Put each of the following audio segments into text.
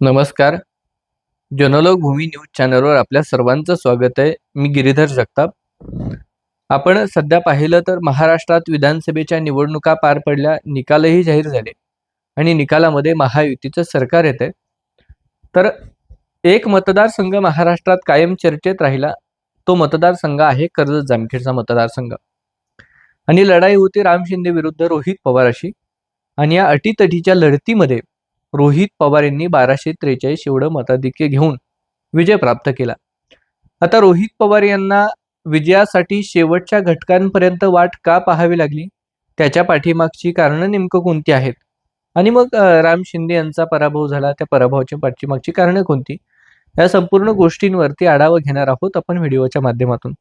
नमस्कार. जनलोक भूमी न्यूज चॅनलवर आपल्या सर्वांचं स्वागत आहे. मी गिरीधर जगताप. आपण सध्या पाहिलं तर महाराष्ट्रात विधानसभेच्या निवडणुका पार पडल्या निकालही जाहीर झाले आणि निकालामध्ये महायुतीचं सरकार येत आहे तर एक मतदारसंघ महाराष्ट्रात कायम चर्चेत राहिला तो मतदारसंघ आहे कर्जत जामखेडचा मतदारसंघ. आणि लढाई होती राम शिंदे विरुद्ध रोहित पवार अशी. आणि या अटीतटीच्या लढतीमध्ये रोहित पवार यांनी बाराशे त्रेचाळीस एवढं मताधिक्य घेऊन विजय प्राप्त केला. आता रोहित पवार यांना विजयासाठी शेवटच्या घटकांपर्यंत वाट का पाहावी लागली? त्याच्या पाठीमागची कारणं नेमकं कोणती आहेत? आणि मग राम शिंदे यांचा पराभव झाला त्या पराभवाच्या पाठीमागची कारणं कोणती? या संपूर्ण गोष्टींवरती आढावा घेणार आहोत आपण व्हिडिओच्या माध्यमातून.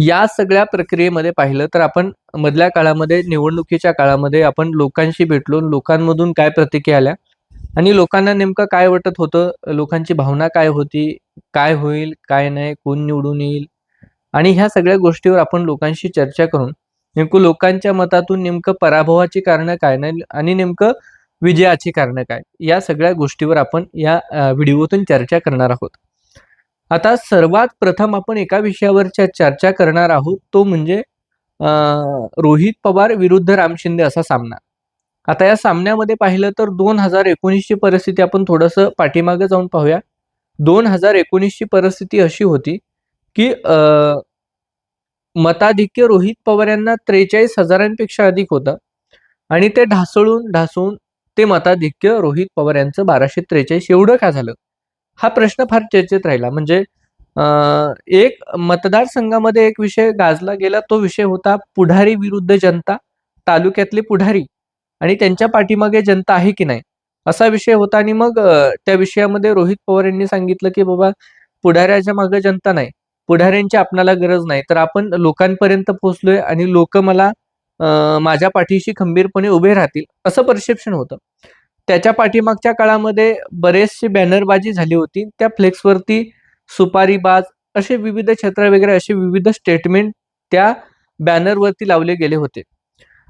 या सगळ्या प्रक्रियेमध्ये पाहिलं तर आपण मधल्या काळामध्ये निवडणुकीच्या काळामध्ये आपण लोकांशी भेटलो. लोकांमधून काय प्रतिक्रिया आल्या? आणि लोकांना नेमकं काय वाटत होतं? लोकांची भावना काय होती? काय होईल? काय नाही? कोण निवडून येईल? आणि ह्या सगळ्या गोष्टीवर आपण लोकांशी चर्चा करून नेमकं लोकांच्या मतातून नेमकं पराभवाची कारणं काय नाही आणि नेमकं विजयाची कारणं काय? या सगळ्या गोष्टीवर आपण या व्हिडिओतून चर्चा करणार आहोत. आता सर्वात प्रथम आपण एका विषयावरच्या चर्चा करणार आहोत तो म्हणजे रोहित पवार विरुद्ध राम शिंदे असा सामना. आता या सामन्यामध्ये पाहिलं तर दोन हजार एकोणीसची परिस्थिती आपण थोडंसं पाठीमागे जाऊन पाहूया. दोन हजार एकोणीसची परिस्थिती अशी होती की अं, मताधिक्य रोहित पवार यांना त्रेचाळीस हजारांपेक्षा अधिक होतं आणि ते ढासळून ढासळून ते मताधिक्य रोहित पवार यांचं बाराशे त्रेचाळीस एवढं का झालं? हा प्रश्न फार चर्चेत राहिला. म्हणजे एक मतदारसंघामध्ये एक विषय गाजला गेला तो विषय होता पुढारी विरुद्ध जनता तालुक्यातले पुढारी आणि त्यांच्या पाठीमागे जनता आहे की नाही? असा विषय होता आणि मग त्या विषयामध्ये रोहित पवार यांनी सांगितलं की बाबा पुढाऱ्याच्या मागे जनता नाही पुढाऱ्यांची आपणाला गरज नाही. तर आपण लोकांपर्यंत पोहोचलोय आणि लोक मला माझ्या पाठीशी खंबीरपणे उभे राहतील असं परसेप्शन होतं. त्याच्या पाठीमागच्या काळामध्ये बरेचशी बॅनरबाजी झाली होती. त्या फ्लेक्सवरती सुपारीबाज असे विविध क्षेत्र वगैरे असे विविध स्टेटमेंट त्या बॅनरवरती लावले गेले होते.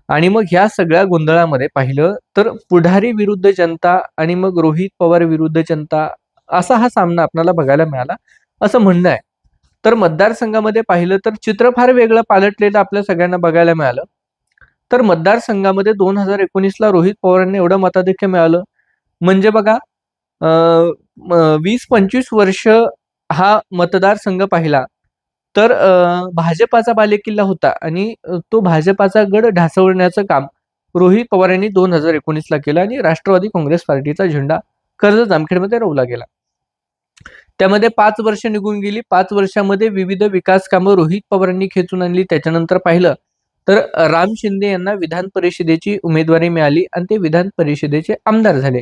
आणि मग ह्या सगळ्या गोंधळामध्ये पाहिलं तर पुढारी विरुद्ध जनता आणि मग रोहित पवार विरुद्ध जनता असा हा सामना आपल्याला बघायला मिळाला असं म्हणणं आहे. तर मतदारसंघामध्ये पाहिलं तर चित्र फार वेगळं पालटलेलं आपल्या सगळ्यांना बघायला मिळालं. तर मतदारसंघामध्ये दोन हजार एकोणीसला रोहित पवारांना एवढं मताधिक्य मिळालं. म्हणजे बघा अं, वीस पंचवीस वर्ष हा मतदारसंघ पाहिला. तर भाजपाचा बालेकिल्ला होता आणि तो भाजपाचा गड ढासवण्याचं काम रोहित पवार यांनी दोन हजार एकोणीसला केलं आणि राष्ट्रवादी काँग्रेस पार्टीचा झेंडा कर्ज जामखेडमध्ये रोवला गेला. त्यामध्ये पाच वर्ष निघून गेली. पाच वर्षामध्ये विविध विकास कामं रोहित पवारांनी खेचून आणली. त्याच्यानंतर पाहिलं तर राम शिंदे यांना विधान परिषदेची उमेदवारी मिळाली आणि ते विधान परिषदेचे आमदार झाले.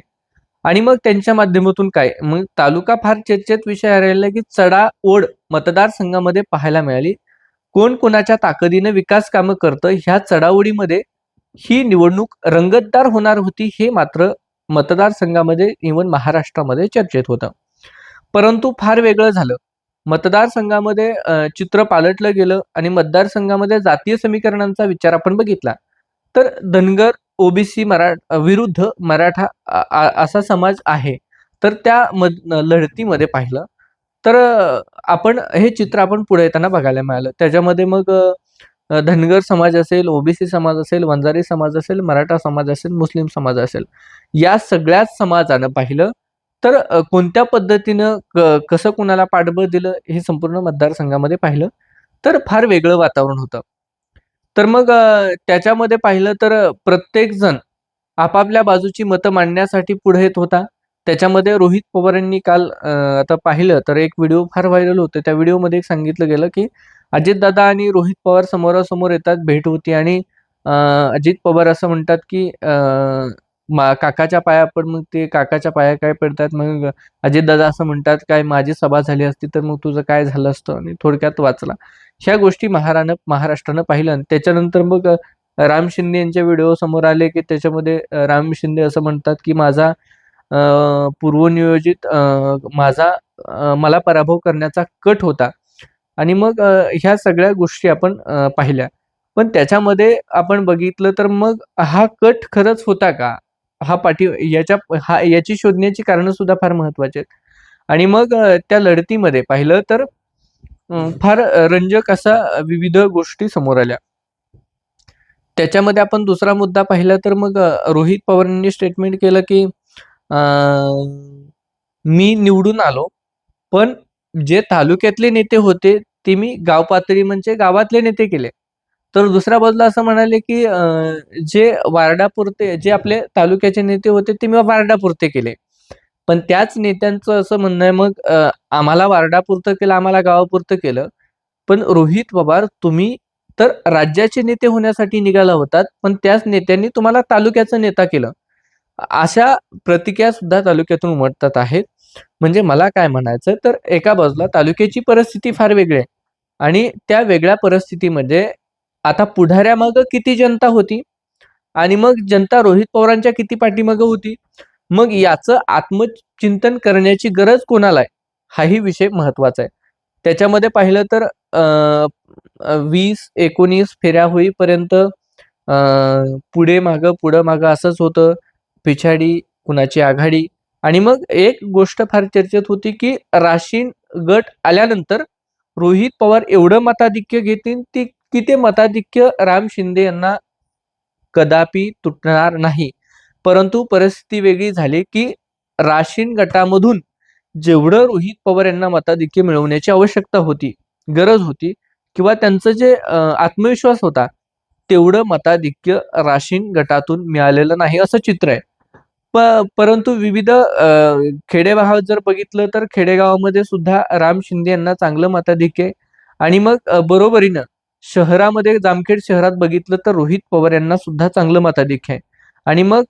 आणि मग त्यांच्या माध्यमातून काय? मग तालुका फार चर्चेत विषय राहिला की चढा ओढ मतदारसंघामध्ये पाहायला मिळाली. कोण कोणाच्या ताकदीनं विकास कामं करतं ह्या चढाओढीमध्ये ही निवडणूक रंगतदार होणार होती हे मात्र मतदारसंघामध्ये इव्हन महाराष्ट्रामध्ये चर्चेत होतं. परंतु फार वेगळं झालं. मतदारसंघामध्ये चित्र पालटलं गेलं आणि मतदारसंघामध्ये जातीय समीकरणांचा विचार आपण बघितला. तर धनगर ओबीसी मरा विरुद्ध मराठा असा समाज आहे. तर त्या मद लढतीमध्ये पाहिलं. तर आपण हे चित्र आपण पुढे येताना बघायला मिळालं. त्याच्यामध्ये मग धनगर समाज असेल ओबीसी समाज असेल वंजारी समाज असेल मराठा समाज असेल मुस्लिम समाज असेल या सगळ्याच समाजानं पाहिलं. तर कोणत्या पद्धतीनं क- कसं कुणाला पाठबळ दिलं हे संपूर्ण मतदारसंघामध्ये पाहिलं तर फार वेगळं वातावरण होतं. तर मग त्याच्यामध्ये पाहिलं तर प्रत्येक जण आपापल्या बाजूची मतं मांडण्यासाठी पुढे येत होता. त्याच्यामध्ये रोहित पवारांनी काल आता पाहिलं तर एक व्हिडिओ फार व्हायरल होते. त्या व्हिडिओमध्ये एक सांगितलं गेलं की अजितदादा आणि रोहित पवार समोरासमोर येतात भेट होती आणि अजित पवार असं म्हणतात की काकाच्या पाया पड मग ते काकाच्या पाया काय पडतात मग अजितदादा असं म्हणतात काय माझी सभा झाली असती तर मग तुझं काय झालं असतं? आणि थोडक्यात वाचला. ह्या गोष्टी महारानं महाराष्ट्रानं पाहिलं आणि त्याच्यानंतर मग राम शिंदे यांच्या व्हिडिओ समोर आले की त्याच्यामध्ये राम शिंदे असं म्हणतात की माझा पूर्वनियोजित माझा मला पराभव करण्याचा कट होता. आणि मग ह्या सगळ्या गोष्टी आपण पाहिल्या. पण त्याच्यामध्ये आपण बघितलं तर मग हा कट खरंच होता का? हा पाठी याच्या हा याची शोधण्याची कारणं सुद्धा फार महत्वाची आहेत. आणि मग त्या लढतीमध्ये पाहिलं तर फार रंजक असा विविध गोष्टी समोर आल्या. त्याच्यामध्ये आपण दुसरा मुद्दा पाहिला तर मग रोहित पवारांनी स्टेटमेंट केलं की अ, मी निवडून आलो पण जे तालुक्यातले नेते होते ते मी गाव पातळी म्हणजे गावातले नेते केले. तर दुसऱ्या बाजूला असं म्हणाले की जे वार्डापुरते जे आपले तालुक्याचे नेते होते ते मी वार्डापुरते केले. पण त्याच नेत्यांचं असं म्हणणं आहे मग आम्हाला वार्डापुरतं केलं आम्हाला गावापुरतं केलं. पण रोहित पवार तुम्ही तर राज्याचे नेते होण्यासाठी निघाला होतात पण त्याच नेत्यांनी तुम्हाला तालुक्याचं नेता केलं. अशा प्रतिक्रिया सुद्धा तालुक्यातून उमटतात आहेत. म्हणजे मला काय म्हणायचं तर एका बाजूला तालुक्याची परिस्थिती फार वेगळी आहे. आणि त्या वेगळ्या परिस्थितीमध्ये आता पुढाऱ्यामागं किती जनता होती? आणि मग जनता रोहित पवारांच्या किती पाठीमागं होती? मग याचं आत्मचिंतन करण्याची गरज कोणाला आहे? हाही विषय महत्त्वाचा आहे. त्याच्यामध्ये पाहिलं तर वीस एकोणीस फेऱ्या होईपर्यंत पुढे मागं पुढं मागं असंच होतं. पिछाडी कुणाची आघाडी? आणि मग एक गोष्ट फार चर्चेत होती की राशीन गट आल्यानंतर रोहित पवार एवढं मताधिक्य घेतील ती की ते मताधिक्य राम शिंदे यांना कदापि तुटणार नाही. परंतु परिस्थिती वेगळी झाली की राशीन गटामधून जेवढं रोहित पवार यांना मताधिक्य मिळवण्याची आवश्यकता होती गरज होती किंवा त्यांचं जे आत्मविश्वास होता तेवढं मताधिक्य राशीन गटातून मिळालेलं नाही असं चित्र आहे. प परंतु विविध अ, खेडेगावात जर बघितलं तर खेडेगावामध्ये सुद्धा राम शिंदे यांना चांगलं मताधिक्य आणि मग बरोबरीनं शहरामध्ये जामखेड शहरात बघितलं तर रोहित पवार यांना सुद्धा चांगलं मताधिक्य आहे. आणि मग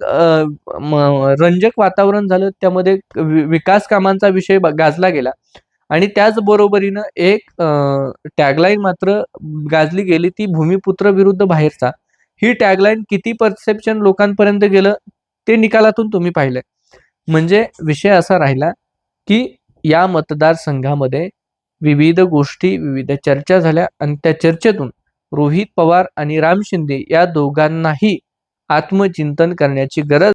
रंजक वातावरण झालं त्यामध्ये विकास कामांचा विषय गाजला गेला. आणि त्याचबरोबरीनं एक टॅगलाईन मात्र गाजली गेली ती भूमिपुत्र विरुद्ध बाहेरचा. ही टॅगलाईन किती परसेप्शन लोकांपर्यंत गेलं ते निकालातून तुम्ही पाहिलंय. म्हणजे विषय असा राहिला की या मतदारसंघामध्ये विविध गोष्टी विविध चर्चा झाल्या आणि त्या चर्चेतून रोहित पवार आणि राम शिंदे या दोघांनाही आत्मचिंतन करण्याची गरज